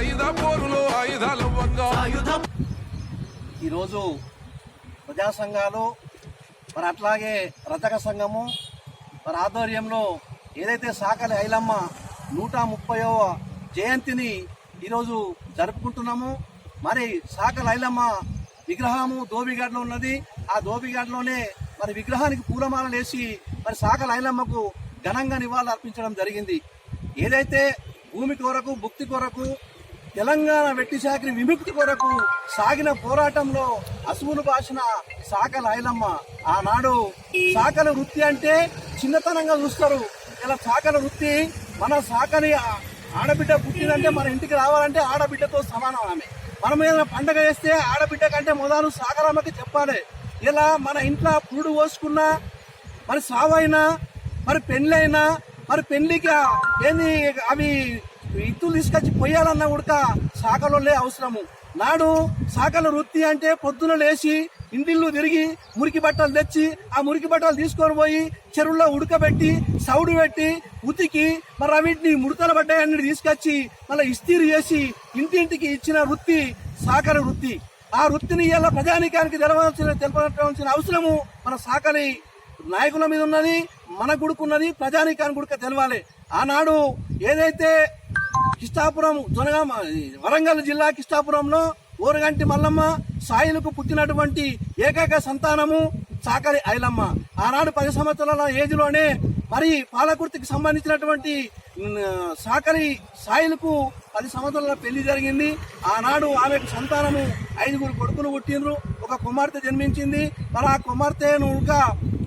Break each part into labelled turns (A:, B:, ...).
A: ఆయుధ పోరులో ఆయుధాల ఆయుధం
B: ఈరోజు ప్రజా సంఘాలు మరి అట్లాగే రజక సంఘము మరి ఆధ్వర్యంలో ఏదైతే సాకలి ఐలమ్మ నూట ముప్పైవ జయంతిని ఈరోజు జరుపుకుంటున్నాము మరి సాకలి ఐలమ్మ విగ్రహము దోబిఘాట్లో ఉన్నది. ఆ దోబిఘాట్లోనే మరి విగ్రహానికి పూలమాలలు వేసి మరి సాకలి ఐలమ్మకు ఘనంగా నివాళులు అర్పించడం జరిగింది. ఏదైతే భూమి కొరకు భుక్తి కొరకు తెలంగాణ వెట్టి శాఖని విముక్తి కొరకు సాగిన పోరాటంలో అసువులు బాసిన సాకల ఐలమ్మ. ఆనాడు సాకల వృత్తి అంటే చిన్నతనంగా చూస్తారు. ఇలా సాకల వృత్తి మన సాకని ఆడబిడ్డ పుట్టిందంటే మన ఇంటికి రావాలంటే ఆడబిడ్డతో సమానం ఆమె. మనం ఏదైనా పండగ చేస్తే ఆడబిడ్డ కంటే మొదలు సాకలమ్మకి చెప్పాలి. ఇలా మన ఇంట్లో పురుడు పోసుకున్నా మరి సావైనా మరి పెళ్ళైనా మరి పెళ్ళికి ఏంది అవి ఇత్తులు తీసుకొచ్చి పొయ్యాలన్నా ఉడక శాఖలోనే అవసరము. నాడు శాఖల వృత్తి అంటే పొద్దున లేచి ఇంటిల్లు తిరిగి మురికి బట్టలు తెచ్చి ఆ మురికి బట్టలు తీసుకొని పోయి చెరువులో ఉడకబెట్టి సౌడు పెట్టి ఉతికి మరి అవిటిని ముడతలు పడ్డాయన్ని తీసుకొచ్చి మళ్ళీ ఇస్తీరు చేసి ఇంటింటికి ఇచ్చిన వృత్తి సాకల వృత్తి ఆ వృత్తిని ఇలా ప్రజానికానికి తెలవాల్సిన తెలపవలసిన అవసరము మన సాకలి నాయకుల మీద ఉన్నది మన గుడుకున్నది ప్రజానికానికి గుడుక తెలవాలి. ఆనాడు ఏదైతే కిష్టాపురం జొనగామ వరంగల్ జిల్లా కిష్టాపురంలో ఊరగంటి మల్లమ్మ సాయిలకు పుట్టినటువంటి ఏకైక సంతానము చాకలి ఐలమ్మ. ఆనాడు పది సంవత్సరాల ఏజ్లోనే మరి పాలకుర్తికి సంబంధించినటువంటి సాకలి సాయిలకు పది సంవత్సరాల పెళ్ళి జరిగింది. ఆనాడు ఆమెకు సంతానము ఐదుగురు కొడుకులు పుట్టినరు ఒక కుమార్తె జన్మించింది. మరి ఆ కుమార్తెను ఇంకా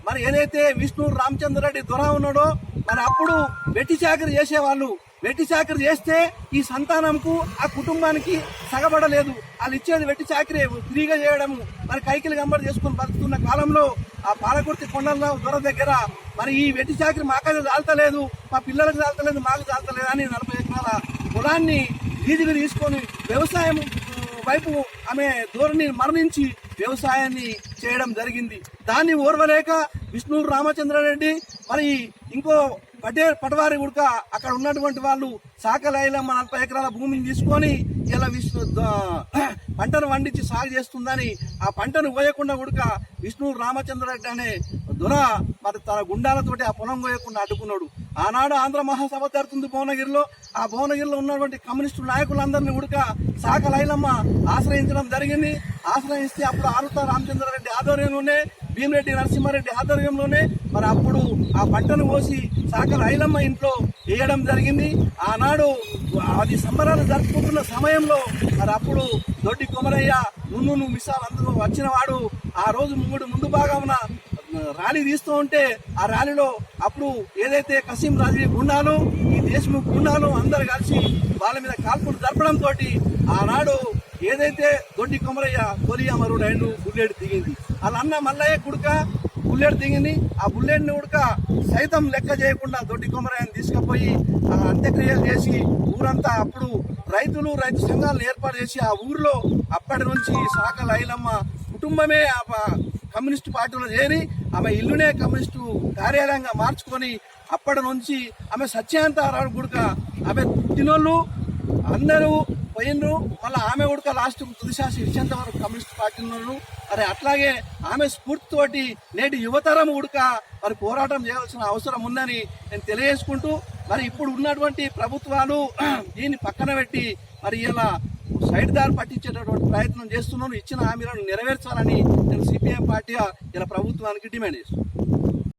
B: మరి ఏదైతే విష్ణు రామచంద్రరెడ్డి దొర ఉన్నాడో మరి అప్పుడు వెట్టి చాకరి చేసేవాళ్ళు. వెట్టి చాకరి చేస్తే ఈ సంతానంకు ఆ కుటుంబానికి సగబడలేదు. వాళ్ళు ఇచ్చేది వెట్టి చాకరి ఫ్రీగా చేయడము. మరి కైకిలు గంబడి చేసుకుని బతుకుతున్న కాలంలో ఆ పాలకుర్తి కొండల దొర దగ్గర మరి ఈ వెట్టి చాకరి మాకైతే చాలతలేదు మా పిల్లలకు చాలతలేదు మాకు చాలతలేదు అని నలభై ఎకరాల పొలాన్ని వీధికి తీసుకొని వ్యవసాయం వైపు ఆమె ధోరణి మరణించి వ్యవసాయాన్ని చేయడం జరిగింది. దాన్ని ఓర్వలేక విష్ణు రామచంద్రారెడ్డి మరి ఇంకో పటే పటవారి ఉడక అక్కడ ఉన్నటువంటి వాళ్ళు సాకలైలమ్మ నలభై ఎకరాల భూమిని తీసుకొని ఇలా విష్ణు పంటను పండించి సాగు చేస్తుందని ఆ పంటను కోయకుండా ఉడక విష్ణు రామచంద్రరెడ్డి అనే దొర మరి తన గుండాలతోటి ఆ పొలం కోయకుండా అడ్డుకున్నాడు. ఆనాడు ఆంధ్ర మహాసభ జరుగుతుంది భువనగిరిలో. ఆ భువనగిరిలో ఉన్నటువంటి కమ్యూనిస్టు నాయకులందరినీ ఉడక సాకలైలమ్మ ఆశ్రయించడం జరిగింది. ఆశ్రయిస్తే అప్పుడు ఆరుత రామచంద్రారెడ్డి ఆధ్వర్యంలోనే భీమిరెడ్డి నరసింహారెడ్డి ఆధ్వర్యంలోనే మరి అప్పుడు ఆ పంటను కోసి సాకల ఐలమ్మ ఇంట్లో వేయడం జరిగింది. ఆనాడు అది సంబరాలు జరుపుకుంటున్న సమయంలో మరి అప్పుడు దొడ్డి కొమరయ్య నున్ను మిసాలు అందరూ వచ్చినవాడు ఆ రోజు మూడు ముందు భాగమున ర్యాలీ తీస్తూ ఉంటే ఆ ర్యాలీలో అప్పుడు ఏదైతే కసీం రాజీ గుండాలు ఈ దేశముఖ్ గుండాలు అందరు కలిసి వాళ్ళ మీద కాల్పులు జరపడంతో ఆనాడు ఏదైతే దొడ్డి కొమరయ్య తొలి అమరుడు అయిన బుల్లెట్ దిగింది. వాళ్ళ అన్న మల్లయ్య కుడుక బుల్లెట్ దిగింది. ఆ బుల్లెట్ని ఉడక సైతం లెక్క చేయకుండా దొడ్డి కొమరయ్యని తీసుకుపోయి ఆ అంత్యక్రియలు చేసి ఊరంతా అప్పుడు రైతులు రైతు సంఘాలను ఏర్పాటు చేసి ఆ ఊరిలో అప్పటి నుంచి సాకల ఐలమ్మ కుటుంబమే ఆ కమ్యూనిస్టు పార్టీలో చేరి ఆమె ఇల్లునే కమ్యూనిస్టు కార్యాలయంగా మార్చుకొని అప్పటి నుంచి ఆమె సత్యాంత గుడక ఆమె పుట్టినోళ్ళు అందరూ పోయినరు. మళ్ళీ ఆమె ఉడక లాస్ట్ తుదిశాసి ఇచ్చేంత వరకు కమ్యూనిస్ట్ పార్టీ మరి అట్లాగే ఆమె స్ఫూర్తితోటి నేటి యువతరం ఉడక మరి పోరాటం చేయాల్సిన అవసరం ఉందని నేను తెలియజేసుకుంటూ మరి ఇప్పుడు ఉన్నటువంటి ప్రభుత్వాలు దీన్ని పక్కన పెట్టి మరి ఇలా సైడ్ దారి పట్టించేటటువంటి ప్రయత్నం చేస్తున్నాను. ఇచ్చిన హామీలను నెరవేర్చాలని నేను సిపిఎం పార్టీ ఇలా ప్రభుత్వానికి డిమాండ్ చేస్తున్నాను.